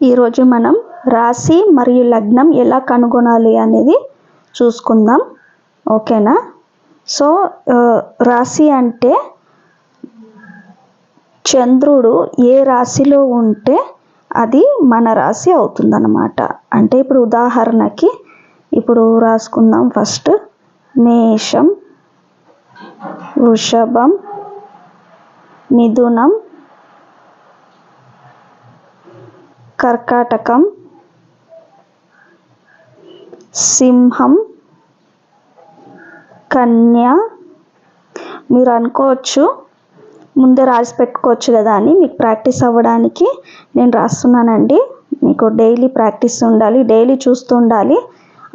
ఈరోజు మనం రాశి మరియు లగ్నం ఎలా కనుగొనాలి అనేది చూసుకుందాం. ఓకేనా? సో రాశి అంటే చంద్రుడు ఏ రాశిలో ఉంటే అది మన రాశి అవుతుందన్నమాట. అంటే ఇప్పుడు ఉదాహరణకి ఇప్పుడు రాసుకుందాం ఫస్ట్. మేషం వృషభం మిథునం కర్కాటకం సింహం కన్య. మీరు అనుకోవచ్చు ముందే రాసి పెట్టుకోవచ్చు కదా అని మీకు ప్రాక్టీస్ అవ్వడానికి నేను రాస్తున్నానండి. మీకు డైలీ ప్రాక్టీస్ ఉండాలి డైలీ చూస్తూ ఉండాలి.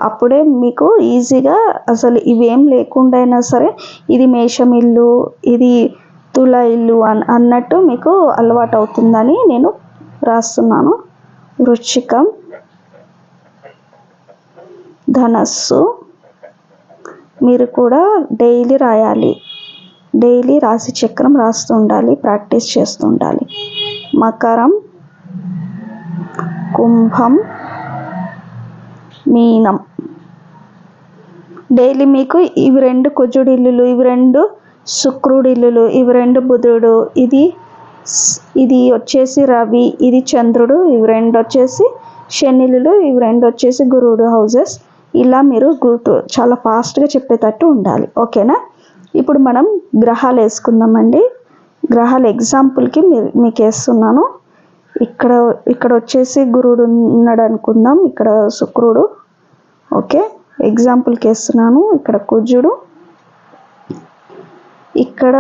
అప్పుడే మీకు ఈజీగా అసలు ఇవేం లేకుండా అయినా సరే ఇది మేషం ఇల్లు ఇది తుల ఇల్లు అన్ అన్నట్టు మీకు అలవాటు అవుతుందని నేను రాస్తున్నాను. వృశ్చికం ధనస్సు మీరు కూడా డైలీ రాయాలి. డైలీ రాశి చక్రం రాస్తూ ఉండాలి ప్రాక్టీస్ చేస్తూ ఉండాలి మకరం కుంభం మీనం. డైలీ మీకు ఇవి రెండు కుజుడిల్లులు ఇవి రెండు శుక్రుడిల్లులు ఇవి రెండు బుధుడు. ఇది ఇది వచ్చేసి రవి ఇది చంద్రుడు ఇవి రెండు వచ్చేసి శనిలు ఇవి రెండు వచ్చేసి గురువుడు హౌజెస్ ఇలా మీరు గుర్తు చాలా ఫాస్ట్గా చెప్పేటట్టు ఉండాలి. ఓకేనా? ఇప్పుడు మనం గ్రహాలు వేసుకుందామండి. గ్రహాలు ఎగ్జాంపుల్కి మీ మీకు వేస్తున్నాను. ఇక్కడ ఇక్కడ వచ్చేసి గురుడు ఉన్నాడు అనుకుందాం. ఇక్కడ శుక్రుడు. ఓకే? ఎగ్జాంపుల్కి వేస్తున్నాను. ఇక్కడ కుజుడు. ఇక్కడ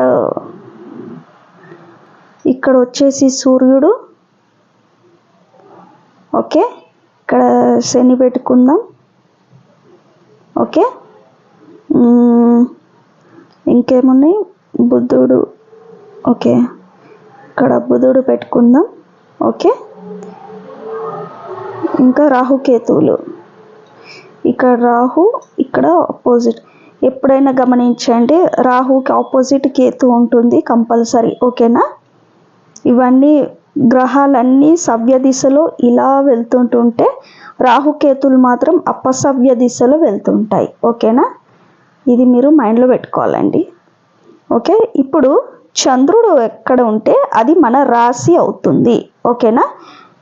ఇక్కడ వచ్చేసి సూర్యుడు. ఓకే? ఇక్కడ శని పెట్టుకుందాం. ఓకే? ఇంకేమున్నాయి? బుద్ధుడు ఓకే. ఇక్కడ బుధుడు పెట్టుకుందాం. ఓకే? ఇంకా రాహుకేతువులు. ఇక్కడ రాహు ఇక్కడ ఆపోజిట్. ఎప్పుడైనా గమనించండి రాహుకి ఆపోజిట్ కేతు ఉంటుంది కంపల్సరీ. ఓకేనా? ఇవన్నీ గ్రహాలన్నీ సవ్య దిశలో ఇలా వెళ్తుంటుంటే రాహుకేతులు మాత్రం అపసవ్య దిశలో వెళ్తుంటాయి. ఓకేనా? ఇది మీరు మైండ్లో పెట్టుకోవాలండి. ఓకే? ఇప్పుడు చంద్రుడు ఎక్కడ ఉంటే అది మన రాశి అవుతుంది. ఓకేనా?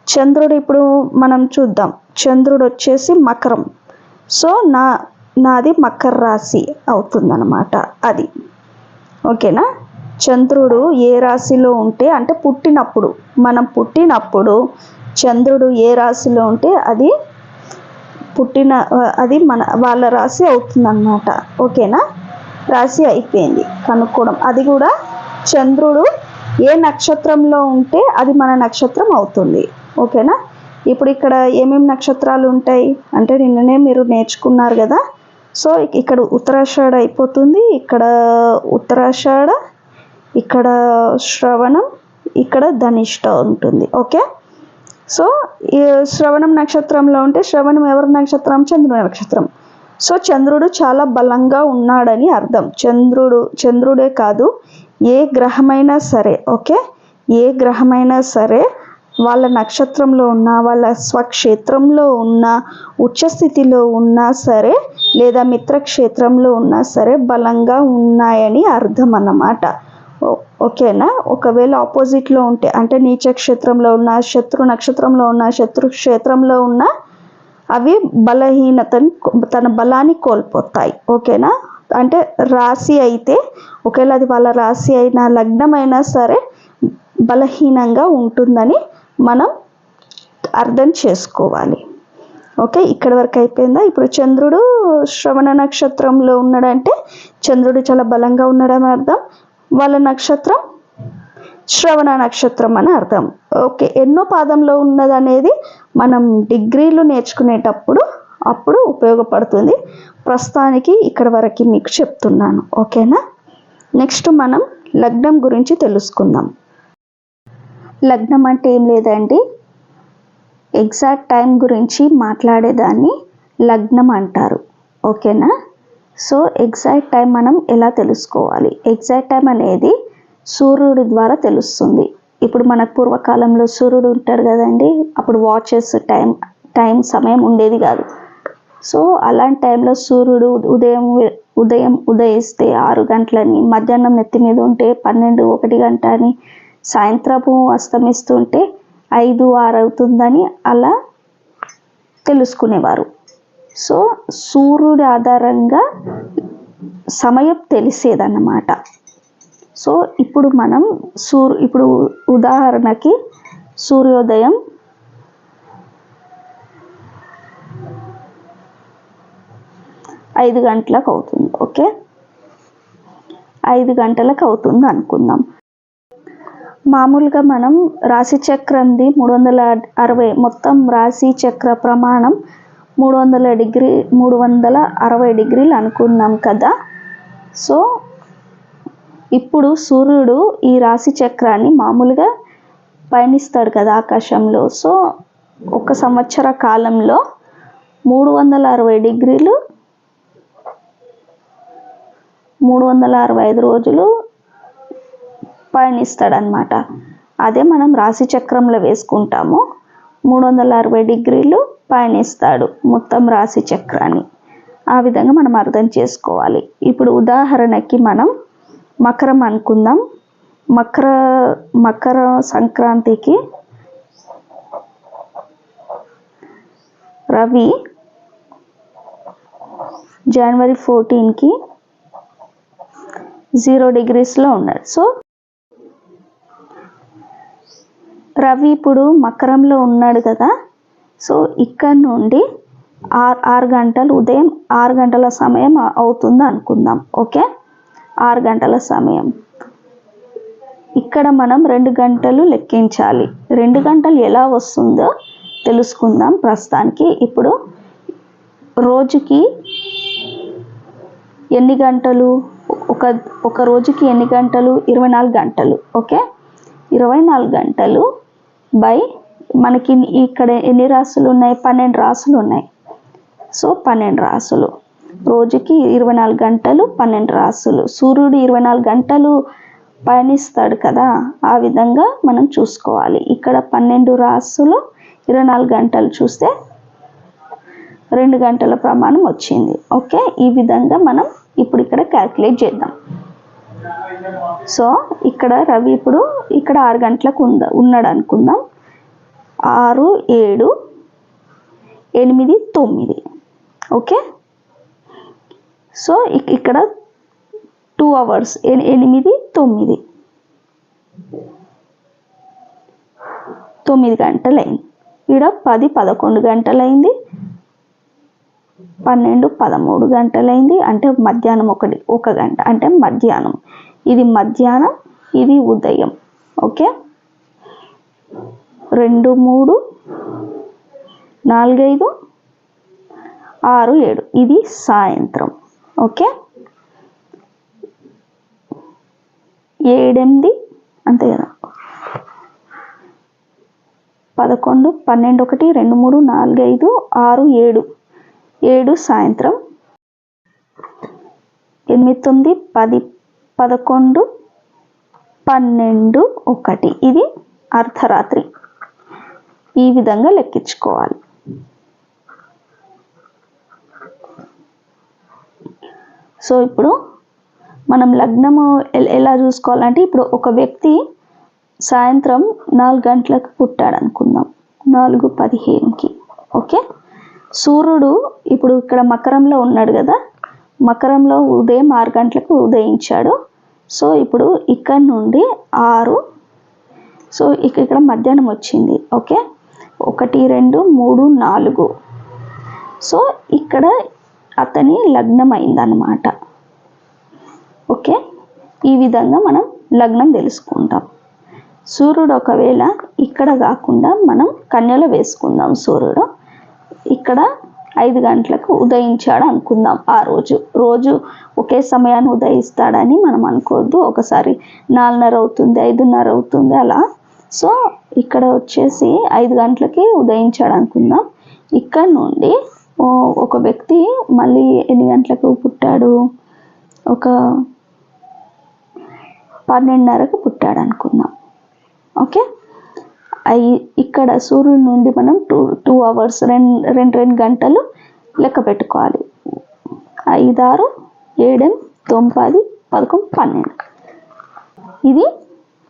చంద్రుడు ఇప్పుడు మనం చూద్దాం. చంద్రుడు వచ్చేసి మకరం. సో నా నాది మకర రాశి అవుతుందన్నమాట అది. ఓకేనా? చంద్రుడు ఏ రాశిలో ఉంటే అంటే పుట్టినప్పుడు మనం పుట్టినప్పుడు చంద్రుడు ఏ రాశిలో ఉంటే అది పుట్టిన అది మన వాళ్ళ రాశి అవుతుందన్నమాట. ఓకేనా? రాశి అయిపోయింది కనుక్కోవడం. అది కూడా చంద్రుడు ఏ నక్షత్రంలో ఉంటే అది మన నక్షత్రం అవుతుంది. ఓకేనా? ఇప్పుడు ఇక్కడ ఏమేమి నక్షత్రాలు ఉంటాయి? అంటే నిన్ననే మీరు నేర్చుకున్నారు కదా. సో ఇక్కడ ఉత్తరాషాఢ అయిపోతుంది. ఇక్కడ ఉత్తరాషాఢ ఇక్కడ శ్రవణం ఇక్కడ ధనిష్ట ఉంటుంది. ఓకే? సో శ్రవణం నక్షత్రంలో ఉంటే శ్రవణం ఎవరి నక్షత్రం? చంద్రుని నక్షత్రం. సో చంద్రుడు చాలా బలంగా ఉన్నాడని అర్థం. చంద్రుడు చంద్రుడే కాదు ఏ గ్రహమైనా సరే ఓకే? ఏ గ్రహమైనా సరే వాళ్ళ నక్షత్రంలో ఉన్న వాళ్ళ స్వక్షేత్రంలో ఉన్న ఉచ్చస్థితిలో ఉన్నా సరే లేదా మిత్రక్షేత్రంలో ఉన్నా సరే బలంగా ఉన్నాయని అర్థం అన్నమాట ఓకేనా? ఒకవేళ ఆపోజిట్లో ఉంటే అంటే నీచ క్షేత్రంలో ఉన్న శత్రు నక్షత్రంలో ఉన్న శత్రు క్షేత్రంలో ఉన్న అవి బలహీనతని తన బలాన్ని కోల్పోతాయి. ఓకేనా? అంటే రాశి అయితే ఒకవేళ అది వాళ్ళ రాశి అయినా లగ్నం అయినా సరే బలహీనంగా ఉంటుందని మనం అర్థం చేసుకోవాలి. ఓకే? ఇక్కడ వరకు అయిపోయిందా? ఇప్పుడు చంద్రుడు శ్రవణ నక్షత్రంలో ఉన్నాడంటే చంద్రుడు చాలా బలంగా ఉన్నాడని అర్థం. వాళ్ళ నక్షత్రం శ్రవణ నక్షత్రం అని అర్థం. ఓకే ఎన్నో పాదంలో ఉన్నదనేది మనం డిగ్రీలు నేర్చుకునేటప్పుడు అప్పుడు ఉపయోగపడుతుంది. ప్రస్తుతానికి ఇక్కడ వరకు మీకు చెప్తున్నాను. ఓకేనా? నెక్స్ట్ మనం లగ్నం గురించి తెలుసుకుందాం. లగ్నం అంటే ఏం లేదండి. ఎగ్జాక్ట్ టైం గురించి మాట్లాడేదాన్ని లగ్నం అంటారు. ఓకేనా? సో ఎగ్జాక్ట్ టైం మనం ఎలా తెలుసుకోవాలి? ఎగ్జాక్ట్ టైం అనేది సూర్యుడి ద్వారా తెలుస్తుంది. ఇప్పుడు మనకు పూర్వకాలంలో సూర్యుడు ఉంటాడు కదండి అప్పుడు వాచెస్ టైం టైం సమయం ఉండేది కాదు. సో అలాంటి టైంలో సూర్యుడు ఉదయం ఉదయం ఉదయిస్తే ఆరు గంటలని మధ్యాహ్నం నెత్తి మీద ఉంటే పన్నెండు ఒకటి గంట అని సాయంత్రపు అస్తమిస్తుంటే ఐదు ఆరు అవుతుందని అలా తెలుసుకునేవారు. సో సూర్యుడి ఆధారంగా సమయం తెలిసేదన్నమాట. సో ఇప్పుడు మనం సూర్ ఇప్పుడు ఉదాహరణకి సూర్యోదయం ఐదు గంటలకు అవుతుంది ఓకే? ఐదు గంటలకు అవుతుంది అనుకుందాం. మామూలుగా మనం రాశి చక్రంది మూడు వందల అరవై మొత్తం రాశి చక్ర ప్రమాణం మూడు వందల డిగ్రీ మూడు వందల అరవై డిగ్రీలు అనుకున్నాం కదా. సో ఇప్పుడు సూర్యుడు ఈ రాశి చక్రాన్ని మామూలుగా పయనిస్తాడు కదా ఆకాశంలో. సో ఒక సంవత్సర కాలంలో మూడు వందల అరవై డిగ్రీలు మూడు వందల అరవై ఐదు రోజులు పయనిస్తాడనమాట అదే మనం రాశి చక్రంలో వేసుకుంటాము. మూడు వందల అరవై డిగ్రీలు పయనిస్తాడు మొత్తం రాశి చక్రాన్ని. ఆ విధంగా మనం అర్థం చేసుకోవాలి. ఇప్పుడు ఉదాహరణకి మనం మకరం అనుకుందాం. మకర మకర సంక్రాంతికి రవి జనవరి ఫోర్టీన్కి జీరో డిగ్రీస్లో ఉన్నాడు. సో రవి ఇప్పుడు మకరంలో ఉన్నాడు కదా. సో ఇక్కడ నుండి ఆరు ఆరు గంటలు ఉదయం ఆరు గంటల సమయం అవుతుంది అనుకుందాం ఓకే? ఆరు గంటల సమయం. ఇక్కడ మనం రెండు గంటలు లెక్కించాలి. రెండు గంటలు ఎలా వస్తుందో తెలుసుకుందాం ప్రస్తుతానికి. ఇప్పుడు రోజుకి ఎన్ని గంటలు? ఒక ఒక రోజుకి ఎన్ని గంటలు? ఇరవై నాలుగు గంటలు ఓకే? ఇరవై నాలుగు గంటలు బై మనకి ఇక్కడ ఎన్ని రాసులు ఉన్నాయి? పన్నెండు రాసులు ఉన్నాయి. సో పన్నెండు రాసులు. రోజుకి ఇరవై నాలుగు గంటలు పన్నెండు రాసులు. సూర్యుడు ఇరవై నాలుగు గంటలు పయనిస్తాడు కదా? ఆ విధంగా మనం చూసుకోవాలి. ఇక్కడ పన్నెండు రాసులు ఇరవై నాలుగు గంటలు చూస్తే రెండు గంటల ప్రమాణం వచ్చింది. ఓకే? ఈ విధంగా మనం ఇప్పుడు ఇక్కడ క్యాల్కులేట్ చేద్దాం. సో ఇక్కడ రవి ఇప్పుడు ఇక్కడ ఆరు గంటలకు ఉంద ఉన్నాడు అనుకుందాం. ఆరు ఏడు ఎనిమిది తొమ్మిది. ఓకే? సో ఇక్కడ టూ అవర్స్ ఎనిమిది తొమ్మిది. తొమ్మిది గంటలైంది. ఇక్కడ పది పదకొండు గంటలైంది. పన్నెండు పదమూడు గంటలైంది. అంటే మధ్యాహ్నం ఒకటి ఒక గంట అంటే మధ్యాహ్నం. ఇది మధ్యాహ్నం ఇది ఉదయం. ఓకే? రెండు మూడు నాలుగైదు ఆరు ఏడు. ఇది సాయంత్రం. ఓకే? ఏడెనిమిది అంతే కదా? పదకొండు పన్నెండు ఒకటి రెండు మూడు నాలుగు ఐదు ఆరు ఏడు. ఏడు సాయంత్రం. ఎనిమిది తొమ్మిది పది పదకొండు పన్నెండు ఒకటి. ఇది అర్ధరాత్రి. ఈ విధంగా లెక్కించుకోవాలి. సో ఇప్పుడు మనం లగ్నము ఎలా చూసుకోవాలంటే ఇప్పుడు ఒక వ్యక్తి సాయంత్రం నాలుగు గంటలకు పుట్టాడు అనుకుందాం నాలుగు పదిహేనుకి. ఓకే? సూర్యుడు ఇప్పుడు ఇక్కడ మకరంలో ఉన్నాడు కదా? మకరంలో ఉదయం ఆరు గంటలకు ఉదయించాడు. సో ఇప్పుడు ఇక్కడ నుండి ఆరు. సో ఇక్కడ మధ్యాహ్నం వచ్చింది. ఓకే? ఒకటి రెండు మూడు నాలుగు. సో ఇక్కడ అతని లగ్నం అయిందనమాట ఓకే? ఈ విధంగా మనం లగ్నం తెలుసుకుంటాం. సూర్యుడు ఒకవేళ ఇక్కడ కాకుండా మనం కన్యలో వేసుకుందాం సూర్యుడు. ఇక్కడ ఐదు గంటలకు ఉదయించాడు అనుకుందాం ఆ రోజు. రోజు ఒకే సమయాన్ని ఉదయిస్తాడని మనం అనుకోవద్దు. ఒకసారి నాలుగున్నర అవుతుంది ఐదున్నర అవుతుంది అలా సో ఇక్కడ వచ్చేసి ఐదు గంటలకి ఉదయించాడు అనుకుందాం ఇక్కడ నుండి ఒక వ్యక్తి మళ్ళీ ఎన్ని గంటలకు పుట్టాడు? ఒక పన్నెండున్నరకు పుట్టాడు అనుకుందాం ఓకే? అయి ఇక్కడ సూర్యుడి నుండి మనం టూ టూ అవర్స్ రెండు రెండు రెండు గంటలు లెక్క పెట్టుకోవాలి. ఐదారు ఏడెం తొమ్మిది పదకొండు పన్నెండు. ఇది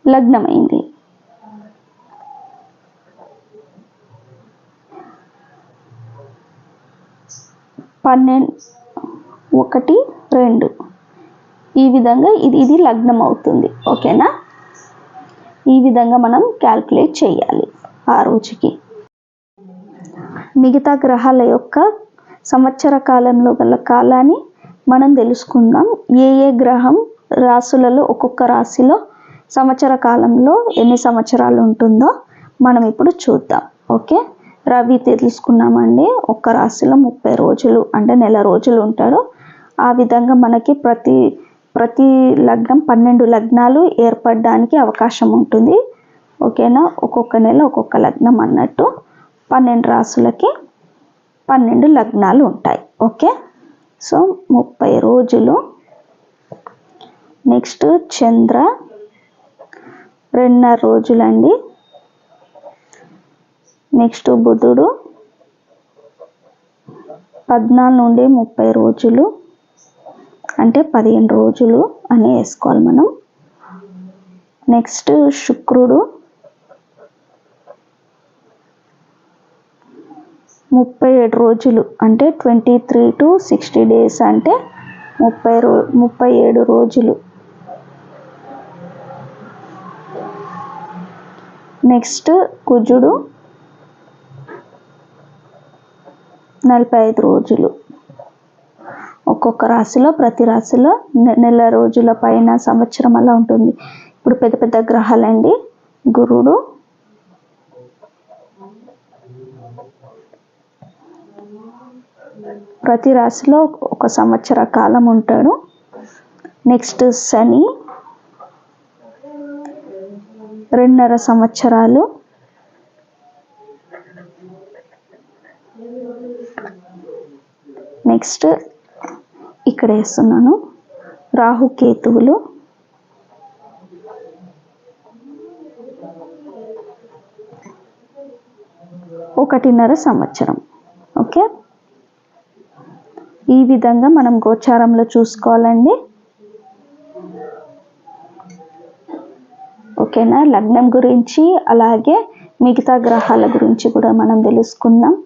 లగ్నమైంది. పన్నెండు ఒకటి రెండు. ఈ విధంగా ఇది ఇది లగ్నం అవుతుంది ఓకేనా? ఈ విధంగా మనం క్యాల్కులేట్ చేయాలి ఆ రోజుకి. మిగతా గ్రహాల యొక్క సంవత్సర కాలంలో గల కాలాన్ని మనం తెలుసుకుందాం. ఏ ఏ గ్రహం రాసులలో ఒక్కొక్క రాశిలో సంవత్సర కాలంలో ఎన్ని సంవత్సరాలు ఉంటుందో మనం ఇప్పుడు చూద్దాం. ఓకే? రవి తెలుసుకున్నామండి ఒక్క రాశిలో ముప్పై రోజులు అంటే నెల రోజులు ఉంటాడు. ఆ విధంగా మనకి ప్రతి ప్రతి లగ్నం పన్నెండు లగ్నాలు ఏర్పడడానికి అవకాశం ఉంటుంది. ఓకేనా? ఒక్కొక్క నెల ఒక్కొక్క లగ్నం అన్నట్టు పన్నెండు రాసులకి పన్నెండు లగ్నాలు ఉంటాయి. ఓకే? సో ముప్పై రోజులు. నెక్స్ట్ చంద్ర రెండున్నర రోజులండి. నెక్స్ట్ బుధుడు పద్నాలుగు నుండి ముప్పై రోజులు అంటే పదిహేను రోజులు అని వేసుకోవాలి మనం. నెక్స్ట్ శుక్రుడు ముప్పై ఏడు రోజులు అంటే twenty three to sixty days అంటే ముప్పై రో ముప్పై ఏడు రోజులు. నెక్స్ట్ కుజుడు నలభై ఐదు రోజులు. ఒక్కొక్క రాశిలో ప్రతి రాశిలో నెల రోజుల పైన సంవత్సరం అలా ఉంటుంది. ఇప్పుడు పెద్ద పెద్ద గ్రహాలండి. గురుడు ప్రతి రాశిలో ఒక సంవత్సర కాలం ఉంటాడు. నెక్స్ట్ శని రెండున్నర సంవత్సరాలు. నెక్స్ట్ ఇక్కడ వేస్తున్నాను. రాహుకేతువులు. ఒకటిన్నర సంవత్సరం. ఓకే? ఈ విధంగా మనం గోచారంలో చూసుకోవాలండి. ఓకేనా? లగ్నం గురించి అలాగే మిగతా గ్రహాల గురించి కూడా మనం తెలుసుకుందాం.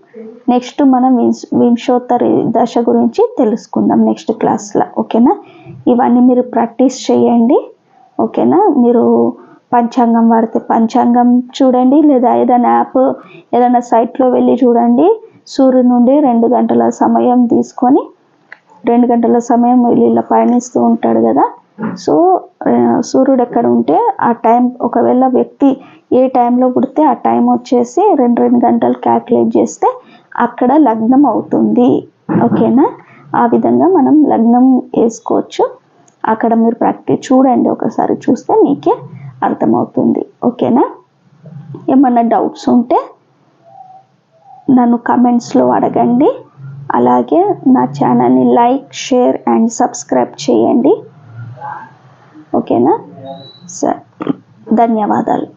నెక్స్ట్ మనం వింశోత్తరి దశ గురించి తెలుసుకుందాం నెక్స్ట్ క్లాస్లో ఓకేనా? ఇవన్నీ మీరు ప్రాక్టీస్ చేయండి ఓకేనా? మీరు పంచాంగం వాడితే పంచాంగం చూడండి లేదా ఏదైనా యాప్ ఏదైనా సైట్లో వెళ్ళి చూడండి సూర్యుడి నుండి రెండు గంటల సమయం తీసుకొని రెండు గంటల సమయం ఇలా పయనిస్తూ ఉంటాడు కదా? సో సూర్యుడు ఎక్కడ ఉంటే ఆ టైం ఒకవేళ వ్యక్తి ఏ టైంలో పుడితే ఆ టైం వచ్చేసి రెండు రెండు గంటలు క్యాల్కులేట్ చేస్తే అక్కడ లగ్నం అవుతుంది. ఓకేనా? ఆ విధంగా మనం లగ్నం వేసుకోవచ్చు. అక్కడ మీరు ప్రాక్టీస్ చూడండి ఒకసారి చూస్తే మీకే అర్థమవుతుంది. ఓకేనా? ఏమన్నా డౌట్స్ ఉంటే నన్ను కమెంట్స్లో అడగండి. అలాగే నా ఛానల్ని లైక్ షేర్ అండ్ సబ్స్క్రైబ్ చేయండి. ఓకేనా? సరే ధన్యవాదాలు.